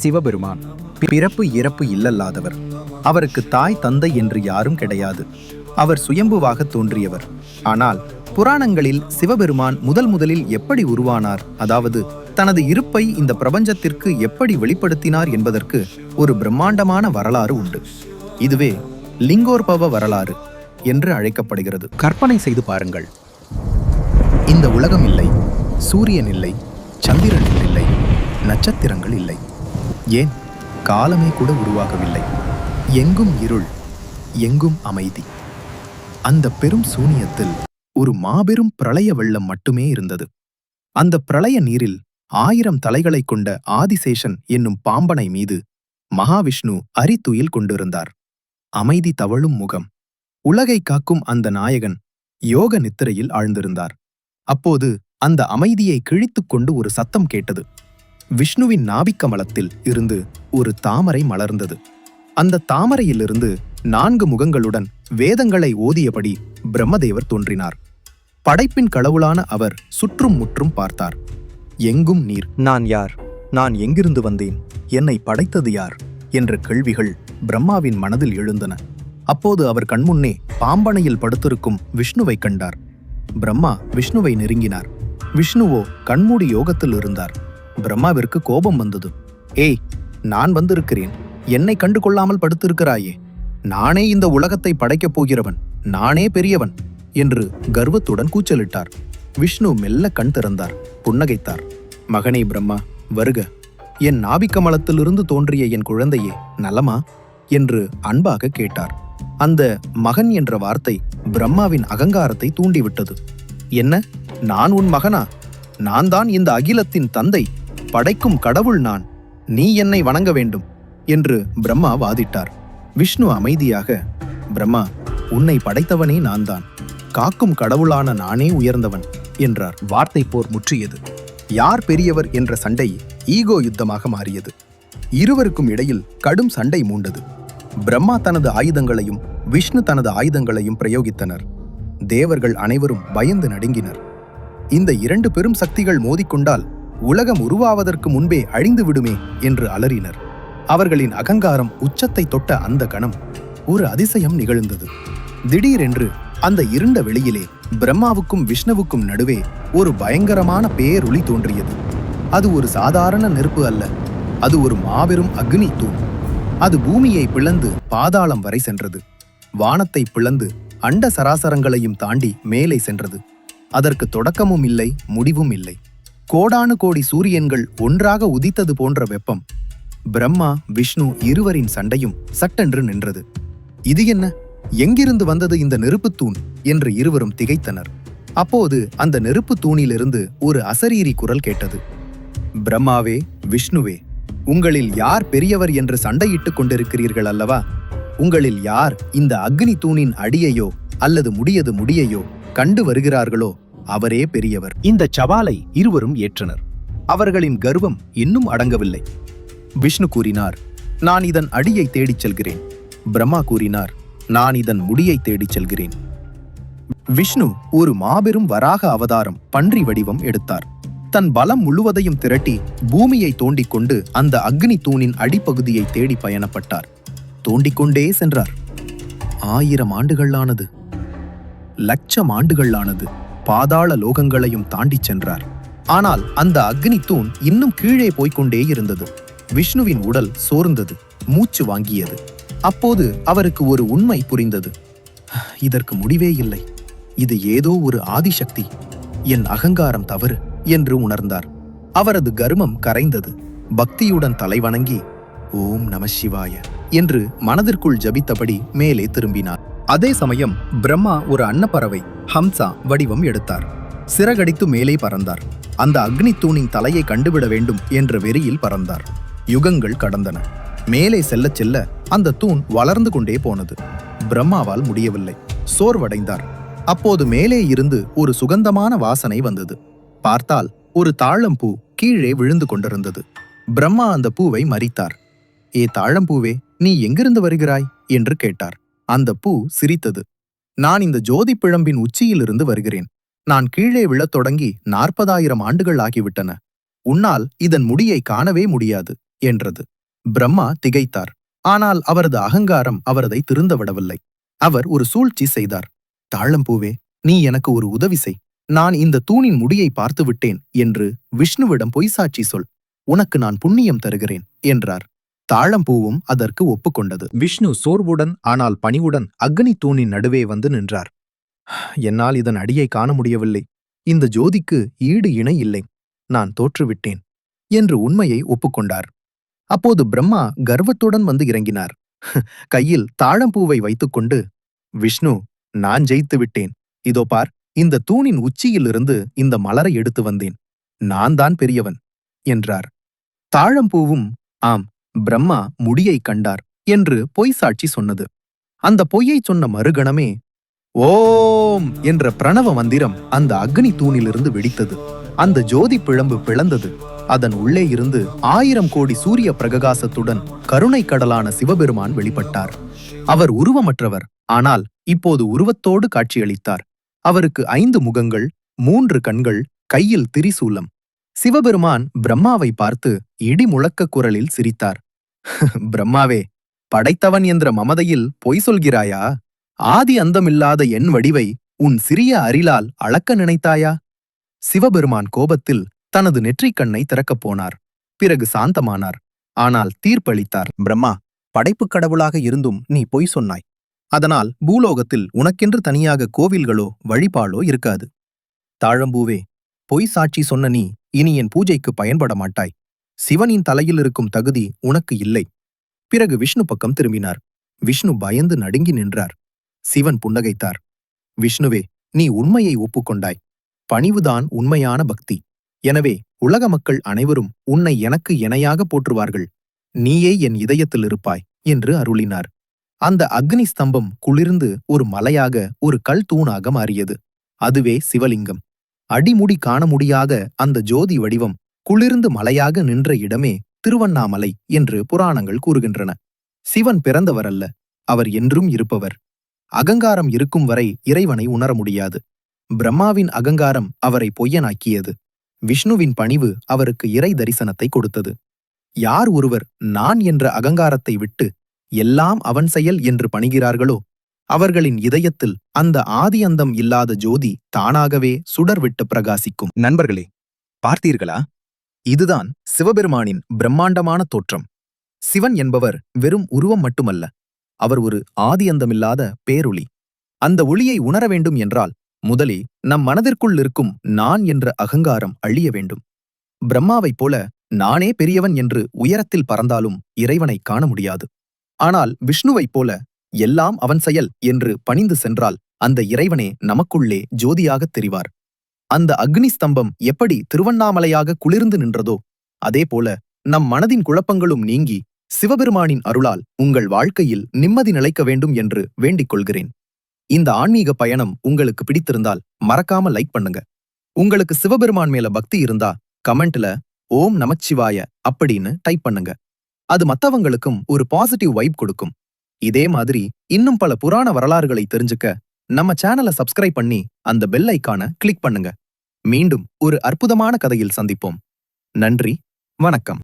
சிவபெருமான். பிறப்பு இறப்பு இல்லல்லாதவர். அவருக்கு தாய் தந்தை என்று யாரும் கிடையாது. அவர் சுயம்புவாக தோன்றியவர். ஆனால் புராணங்களில் சிவபெருமான் முதல் முதலில் எப்படி உருவானார்? அதாவது தனது இருப்பை இந்த பிரபஞ்சத்திற்கு எப்படி வெளிப்படுத்தினார் என்பதற்கு ஒரு பிரம்மாண்டமான வரலாறு உண்டு. இதுவே லிங்கோற்பவ வரலாறு என்று அழைக்கப்படுகிறது. கற்பனை செய்து பாருங்கள். இந்த உலகம் இல்லை. சூரியன் இல்லை. சந்திரன் இல்லை. நட்சத்திரங்கள் இல்லை. ஏன்? காலமே கூட உருவாகவில்லை. எங்கும் இருள் எங்கும் அமைதி. அந்த பெரும் சூனியத்தில் ஒரு மாபெரும் பிரளய வெள்ளம் மட்டுமே இருந்தது. அந்த பிரளய நீரில் ஆயிரம் தலைகளைக் கொண்ட ஆதிசேஷன் என்னும் பாம்பனை மீது மகாவிஷ்ணு அரித்துயில் கொண்டிருந்தார். அமைதி தவழும் முகம். உலகை காக்கும் அந்த நாயகன் யோக நித்திரையில் ஆழ்ந்திருந்தார். அப்போது அந்த அமைதியை கிழித்துக் கொண்டு ஒரு சத்தம் கேட்டது. விஷ்ணுவின் நாபிக்கமலத்தில் இருந்து ஒரு தாமரை மலர்ந்தது. அந்த தாமரையிலிருந்து நான்கு முகங்களுடன் வேதங்களை ஓதியபடி பிரம்மதேவர் தோன்றினார். படைப்பின் கடவுளான அவர் சுற்றும் முற்றும் பார்த்தார். எங்கும் நீர். நான் யார்? நான் எங்கிருந்து வந்தேன்? என்னை படைத்தது யார்? என்ற கேள்விகள் பிரம்மாவின் மனதில் எழுந்தன. அப்போது அவர் கண்முன்னே பாம்பனையில் படுத்திருக்கும் விஷ்ணுவை கண்டார். பிரம்மா விஷ்ணுவை நெருங்கினார். விஷ்ணுவோ கண்மூடி யோகத்தில் இருந்தார். பிரம்மாவிற்கு கோபம் வந்தது. ஏய் நான் வந்திருக்கிறேன். என்னை கண்டு கொள்ளாமல் படுத்திருக்கிறாயே. நானே இந்த உலகத்தை படைக்கப் போகிறவன். நானே பெரியவன். என்று கர்வத்துடன் கூச்சலிட்டார். விஷ்ணு மெல்ல கண் திறந்தார் புன்னகைத்தார். மகனே பிரம்மா வருக. என் நாபிக்கமலத்திலிருந்து தோன்றிய என் குழந்தையே நலமா? என்று அன்பாக கேட்டார். அந்த மகன் என்ற வார்த்தை பிரம்மாவின் அகங்காரத்தை தூண்டிவிட்டது. என்ன? நான் உன் மகனா? நான் தான் இந்த அகிலத்தின் தந்தை? படைக்கும் கடவுள் நான். நீ என்னை வணங்க வேண்டும் என்று பிரம்மா வாதிட்டார். விஷ்ணு அமைதியாக பிரம்மா உன்னை படைத்தவனே நான் தான் காக்கும் கடவுளான நானே உயர்ந்தவன் என்றார். வார்த்தை போர் முற்றியது. யார் பெரியவர் என்ற சண்டை ஈகோ யுத்தமாக மாறியது. இருவருக்கும் இடையில் கடும் சண்டை மூண்டது. பிரம்மா தனது ஆயுதங்களையும் விஷ்ணு தனது ஆயுதங்களையும் பிரயோகித்தனர். தேவர்கள் அனைவரும் பயந்து நடுங்கினர். இந்த இரண்டு பெரும் சக்திகள் மோதிக்கொண்டால் உலகம் உருவாவதற்கு முன்பே அழிந்து விடுமே என்று அலறினர். அவர்களின் அகங்காரம் உச்சத்தை தொட்ட அந்த கணம் ஒரு அதிசயம் நிகழ்ந்தது. திடீரென்று அந்த இருண்ட வெளியிலே பிரம்மாவுக்கும் விஷ்ணுவுக்கும் நடுவே ஒரு பயங்கரமான பேரொளி தோன்றியது. அது ஒரு சாதாரண நெருப்பு அல்ல. அது ஒரு மாபெரும் அக்னி தூண். அது பூமியை பிளந்து பாதாளம் வரை சென்றது. வானத்தை பிளந்து அண்ட சராசரங்களையும் தாண்டி மேலே சென்றது. அதற்கு தொடக்கமும் இல்லை முடிவும் இல்லை. கோடானு கோடி சூரியன்கள் ஒன்றாக உதித்தது போன்ற வெப்பம். பிரம்மா விஷ்ணு இருவரின் சண்டையும் சட்டென்று நின்றது. இது என்ன? எங்கிருந்து வந்தது இந்த நெருப்புத் தூண்? என்று இருவரும் திகைத்தனர். அப்போது அந்த நெருப்புத் தூணிலிருந்து ஒரு அசரீரி குரல் கேட்டது. பிரம்மாவே விஷ்ணுவே உங்களில் யார் பெரியவர் என்று சண்டையிட்டுக் கொண்டிருக்கிறீர்கள் அல்லவா? உங்களில் யார் இந்த அக்னி தூணின் அடியையோ அல்லது முடியது முடியையோ கண்டு வருகிறார்களோ? அவரே பெரியவர். இந்த சவாலை இருவரும் ஏற்றனர். அவர்களின் கர்வம் இன்னும் அடங்கவில்லை. விஷ்ணு கூறினார் நான் இதன் அடியை தேடிச் செல்கிறேன். பிரம்மா கூறினார் நான் இதன் முடியை தேடிச் செல்கிறேன். விஷ்ணு ஒரு மாபெரும் வராக அவதாரம் பன்றி வடிவம் எடுத்தார். தன் பலம் முழுவதையும் திரட்டி பூமியை தோண்டிக் கொண்டு அந்த அக்னி தூணின் அடிப்பகுதியை தேடி பயணப்பட்டார். தோண்டிக்கொண்டே சென்றார். ஆயிரம் ஆண்டுகளானது. லட்சம் ஆண்டுகளானது. பாதாள லோகங்களையும் தாண்டிச் சென்றார். ஆனால் அந்த அக்னி தூண் இன்னும் கீழே போய்க்கொண்டே இருந்தது. விஷ்ணுவின் உடல் சோர்ந்தது மூச்சு வாங்கியது. அப்போது அவருக்கு ஒரு உண்மை புரிந்தது. இதற்கு முடிவே இல்லை. இது ஏதோ ஒரு ஆதிசக்தி. என் அகங்காரம் தவறு என்று உணர்ந்தார். அவரது கர்மம் கரைந்தது. பக்தியுடன் தலைவணங்கி ஓம் நம சிவாய என்று மனதிற்குள் ஜபித்தபடி மேலே திரும்பினார். அதே சமயம் பிரம்மா ஒரு அன்னப்பறவை ஹம்சா வடிவம் எடுத்தார். சிறகடித்து மேலே பறந்தார். அந்த அக்னி தூணின் தலையை கண்டுவிட வேண்டும் என்ற வெறியில் பறந்தார். யுகங்கள் கடந்தன. மேலே செல்லச் செல்ல அந்த தூண் வளர்ந்து கொண்டே போனது. பிரம்மாவால் முடியவில்லை. சோர்வடைந்தார். அப்போது மேலே இருந்து ஒரு சுகந்தமான வாசனை வந்தது. பார்த்தால் ஒரு தாழம்பூ கீழே விழுந்து கொண்டிருந்தது. பிரம்மா அந்த பூவை மறித்தார். ஏ தாழம்பூவே நீ எங்கிருந்து வருகிறாய்? என்று கேட்டார். அந்த பூ சிரித்தது. நான் இந்த ஜோதி பிழம்பின் உச்சியிலிருந்து வருகிறேன். நான் கீழே விழத் தொடங்கி நாற்பதாயிரம் ஆண்டுகள் ஆகிவிட்டன. உன்னால் இதன் முடியை காணவே முடியாது என்றது. பிரம்மா திகைத்தார். ஆனால் அவரது அகங்காரம் அவரதை திருந்த விடவில்லை. அவர் ஒரு சூழ்ச்சி செய்தார். தாழம்பூவே நீ எனக்கு ஒரு உதவி செய். நான் இந்த தூணின் முடியை பார்த்துவிட்டேன் என்று விஷ்ணுவிடம் பொய்சாட்சி சொல். உனக்கு நான் புண்ணியம் தருகிறேன் என்றார். தாழம்பூவும் அதற்கு ஒப்புக்கொண்டது. விஷ்ணு சோர்வுடன் ஆனால் பணிவுடன் அக்னி தூணின் நடுவே வந்து நின்றார். என்னால் இதன் அடியை காண முடியவில்லை. இந்த ஜோதிக்கு ஈடு இணை இல்லை. நான் தோற்றுவிட்டேன் என்று உண்மையை ஒப்புக்கொண்டார். அப்போது பிரம்மா கர்வத்துடன் வந்து இறங்கினார். கையில் தாழம்பூவை வைத்துக்கொண்டு விஷ்ணு நான் ஜெயித்து விட்டேன் இதோ பார் இந்த தூணின் உச்சியிலிருந்து இந்த மலரை எடுத்து வந்தேன். நான் தான் பெரியவன் என்றார். தாழம்பூவும் ஆம் பிரம்மா முடியை கண்டார் என்று பொய் சாட்சி சொன்னது. அந்த பொய்யை சொன்ன மறுகணமே ஓம் என்ற பிரணவ மந்திரம் அந்த அக்னி தூணிலிருந்து வெடித்தது. அந்த ஜோதி பிழம்பு பிளந்தது. அதன் உள்ளே இருந்து ஆயிரம் கோடி சூரிய பிரகாசத்துடன் கருணை கடலான சிவபெருமான் வெளிப்பட்டார். அவர் உருவமற்றவர் ஆனால் இப்போது உருவத்தோடு காட்சியளித்தார். அவருக்கு ஐந்து முகங்கள் மூன்று கண்கள் கையில் திரிசூலம். சிவபெருமான் பிரம்மாவை பார்த்து இடி முழக்க குரலில் சிரித்தார். பிரம்மாவே படைத்தவன் என்ற மமதையில் பொய் சொல்கிறாயா? ஆதி அந்தமில்லாத என் வடிவை உன் சிறிய அரிலால் அளக்க நினைத்தாயா? சிவபெருமான் கோபத்தில் தனது நெற்றிக் கண்ணை திறக்கப் போனார். பிறகு சாந்தமானார். ஆனால் தீர்ப்பளித்தார் பிரம்மா படைப்புக் கடவுளாக இருந்தும் நீ பொய் சொன்னாய். அதனால் பூலோகத்தில் உனக்கென்று தனியாக கோவில்களோ வழிபாடோ இருக்காது. தாழம்பூவே பொய் சாட்சி சொன்ன நீ இனி என் பூஜைக்கு பயன்பட மாட்டாய். சிவனின் தலையில் இருக்கும் தகுதி உனக்கு இல்லை. பிறகு விஷ்ணு பக்கம் திரும்பினார். விஷ்ணு பயந்து நடுங்கி நின்றார். சிவன் புன்னகைத்தார். விஷ்ணுவே நீ உண்மையை ஒப்புக்கொண்டாய். பணிவுதான் உண்மையான பக்தி. எனவே உலக மக்கள் அனைவரும் உன்னை எனக்கு இணையாக போற்றுவார்கள். நீயே என் இதயத்தில் இருப்பாய் என்று அருளினார். அந்த அக்னி ஸ்தம்பம் குளிர்ந்து ஒரு மலையாக ஒரு கல் தூணாக மாறியது. அதுவே சிவலிங்கம். அடிமுடி காண முடியாத அந்த ஜோதி வடிவம் குளிர்ந்து மலையாக நின்ற இடமே திருவண்ணாமலை என்று புராணங்கள் கூறுகின்றன. சிவன் பிறந்தவரல்ல அவர் என்றும் இருப்பவர். அகங்காரம் இருக்கும் வரை இறைவனை உணர முடியாது. பிரம்மாவின் அகங்காரம் அவரை பொய்யனாக்கியது. விஷ்ணுவின் பணிவு அவருக்கு இறை தரிசனத்தை கொடுத்தது. யார் ஒருவர் நான் என்ற அகங்காரத்தை விட்டு எல்லாம் அவன் செயல் என்று பணிகிறார்களோ அவர்களின் இதயத்தில் அந்த ஆதி அந்தம் இல்லாத ஜோதி தானாகவே சுடர்விட்டு பிரகாசிக்கும். நண்பர்களே பார்த்தீர்களா? இதுதான் சிவபெருமானின் பிரம்மாண்டமான தோற்றம். சிவன் என்பவர் வெறும் உருவம் மட்டுமல்ல அவர் ஒரு ஆதி அந்தமில்லாத பேரொளி. அந்த ஒளியை உணர வேண்டும் என்றால் முதலே நம் மனதிற்குள் இருக்கும் நான் என்ற அகங்காரம் அழிய வேண்டும். பிரம்மாவைப் போல நானே பெரியவன் என்று உயரத்தில் பறந்தாலும் இறைவனை காண முடியாது. ஆனால் விஷ்ணுவைப் போல எல்லாம் அவன் செயல் என்று பணிந்து சென்றால் அந்த இறைவனே நமக்குள்ளே ஜோதியாகத் தெரிவார். அந்த அக்னி ஸ்தம்பம் எப்படி திருவண்ணாமலையாக குளிர்ந்து நின்றதோ அதேபோல நம் மனதின் குழப்பங்களும் நீங்கி சிவபெருமானின் அருளால் உங்கள் வாழ்க்கையில் நிம்மதி நிலைக்க வேண்டும் என்று வேண்டிக் கொள்கிறேன். இந்த ஆன்மீக பயணம் உங்களுக்கு பிடித்திருந்தால் மறக்காம லைக் பண்ணுங்க. உங்களுக்கு சிவபெருமான் மேல பக்தி இருந்தா கமெண்ட்ல ஓம் நமச்சிவாய அப்படின்னு டைப் பண்ணுங்க. அது மத்தவங்களுக்கும் ஒரு பாசிட்டிவ் வைப் கொடுக்கும். இதே மாதிரி இன்னும் பல புராண வரலாறுகளை தெரிஞ்சுக்க நம்ம சேனலை சப்ஸ்கிரைப் பண்ணி அந்த பெல் ஐக்கான கிளிக் பண்ணுங்க. மீண்டும் ஒரு அற்புதமான கதையில் சந்திப்போம். நன்றி வணக்கம்.